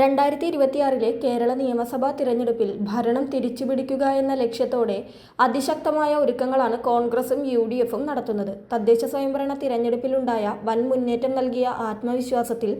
രണ്ടായിരത്തി ഇരുപത്തിയാറിലെ കേരള നിയമസഭാ തിരഞ്ഞെടുപ്പിൽ ഭരണം തിരിച്ചുപിടിക്കുക എന്ന ലക്ഷ്യത്തോടെ അതിശക്തമായ ഒരുക്കങ്ങളാണ് കോൺഗ്രസും യു ഡി എഫും നടത്തുന്നത്. തദ്ദേശ സ്വയംഭരണ തിരഞ്ഞെടുപ്പിലുണ്ടായ വൻ മുന്നേറ്റം നൽകിയ ആത്മവിശ്വാസത്തിൽ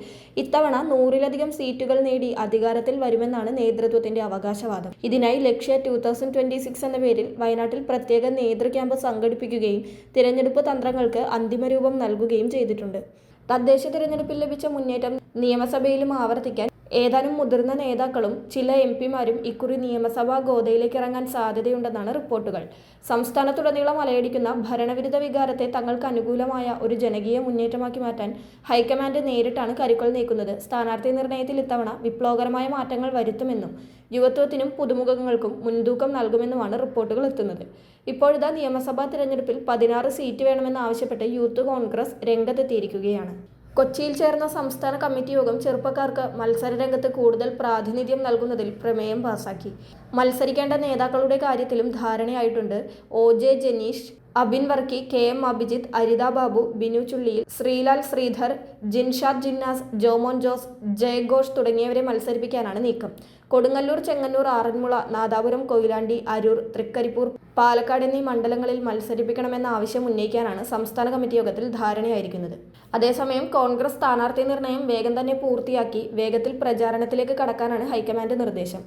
ഇത്തവണ നൂറിലധികം സീറ്റുകൾ നേടി അധികാരത്തിൽ വരുമെന്നാണ് നേതൃത്വത്തിന്റെ അവകാശവാദം. ഇതിനായി Lakshya two thousand twenty six എന്ന പേരിൽ വയനാട്ടിൽ പ്രത്യേക നേതൃ ക്യാമ്പ് സംഘടിപ്പിക്കുകയും തിരഞ്ഞെടുപ്പ് തന്ത്രങ്ങൾക്ക് അന്തിമരൂപം നൽകുകയും ചെയ്തിട്ടുണ്ട്. തദ്ദേശ തിരഞ്ഞെടുപ്പിൽ ലഭിച്ച മുന്നേറ്റം നിയമസഭയിലും ആവർത്തിക്കാൻ ഏതാനും മുതിർന്ന നേതാക്കളും ചില എം പിമാരും ഇക്കുറി നിയമസഭാ ഗോതയിലേക്ക് ഇറങ്ങാൻ സാധ്യതയുണ്ടെന്നാണ് റിപ്പോർട്ടുകൾ. സംസ്ഥാനത്തുടനീളം അലയടിക്കുന്ന ഭരണവിരുദ്ധ വികാരത്തെ തങ്ങൾക്ക് അനുകൂലമായ ഒരു ജനകീയ മുന്നേറ്റമാക്കി മാറ്റാൻ ഹൈക്കമാൻഡ് നേരിട്ടാണ് കരുക്കൾ നീക്കുന്നത്. സ്ഥാനാർത്ഥി നിർണയത്തിൽ ഇത്തവണ വിപ്ലവകരമായ മാറ്റങ്ങൾ വരുത്തുമെന്നും യുവത്വത്തിനും പുതുമുഖങ്ങൾക്കും മുൻതൂക്കം നൽകുമെന്നുമാണ് റിപ്പോർട്ടുകൾ എത്തുന്നത്. ഇപ്പോഴിതാ നിയമസഭാ തിരഞ്ഞെടുപ്പിൽ പതിനാറ് സീറ്റ് വേണമെന്നാവശ്യപ്പെട്ട് യൂത്ത് കോൺഗ്രസ് രംഗത്തെത്തിയിരിക്കുകയാണ്. കൊച്ചിയിൽ ചേർന്ന സംസ്ഥാന കമ്മിറ്റി യോഗം ചെറുപ്പക്കാർക്ക് മത്സരരംഗത്ത് കൂടുതൽ പ്രാതിനിധ്യം നൽകുന്നതിൽ പ്രമേയം പാസാക്കി. മത്സരിക്കേണ്ട നേതാക്കളുടെ കാര്യത്തിലും ധാരണയായിട്ടുണ്ട്. O J Janeesh Abin Varkey K M Abhijith Aritha Babu Binu Chulliyil Sreelal Sreedhar Jinshad Jinnas Jomon Jose ജയഘോഷ് തുടങ്ങിയവരെ മത്സരിപ്പിക്കാനാണ് നീക്കം. കൊടുങ്ങല്ലൂർ ചെങ്ങന്നൂർ ആറന്മുള നാദാപുരം കൊയിലാണ്ടി അരൂർ തൃക്കരിപ്പൂർ പാലക്കാട് എന്നീ മണ്ഡലങ്ങളിൽ മത്സരിപ്പിക്കണമെന്ന ആവശ്യം ഉന്നയിക്കാനാണ് സംസ്ഥാന കമ്മിറ്റി യോഗത്തിൽ ധാരണയായിരിക്കുന്നത്. അതേസമയം കോൺഗ്രസ് സ്ഥാനാർത്ഥി നിർണയം വേഗം തന്നെ പൂർത്തിയാക്കി വേഗത്തിൽ പ്രചാരണത്തിലേക്ക് കടക്കാനാണ് ഹൈക്കമാൻഡ് നിർദ്ദേശം.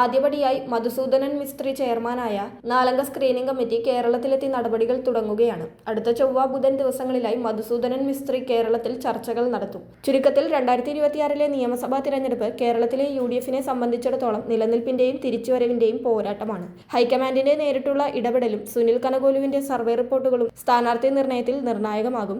ആദ്യപടിയായി മധുസൂദനൻ മിസ്ത്രി ചെയർമാനായ നാലംഗ സ്ക്രീനിംഗ് കമ്മിറ്റി കേരളത്തിലെത്തി നടപടികൾ തുടങ്ങുകയാണ്. അടുത്ത ചൊവ്വ ബുധൻ ദിവസങ്ങളിലായി മധുസൂദനൻ മിസ്ത്രി കേരളത്തിൽ ചർച്ചകൾ നടത്തും. ചുരുക്കത്തിൽ രണ്ടായിരത്തി ഇരുപത്തിയാറിലെ നിയമസഭാ തിരഞ്ഞെടുപ്പ് കേരളത്തിലെ യു ഡി എഫിനെ സംബന്ധിച്ചിടത്തോളം നിലനിൽപ്പിന്റെയും തിരിച്ചുവരവിന്റെയും പോരാട്ടമാണ്. ഹൈക്കമാൻഡിന്റെ നേരിട്ടുള്ള ഇടപെടലും സുനിൽ കനകോലുവിന്റെ സർവേ റിപ്പോർട്ടുകളും സ്ഥാനാർത്ഥി നിർണയത്തിൽ നിർണായകമാകും.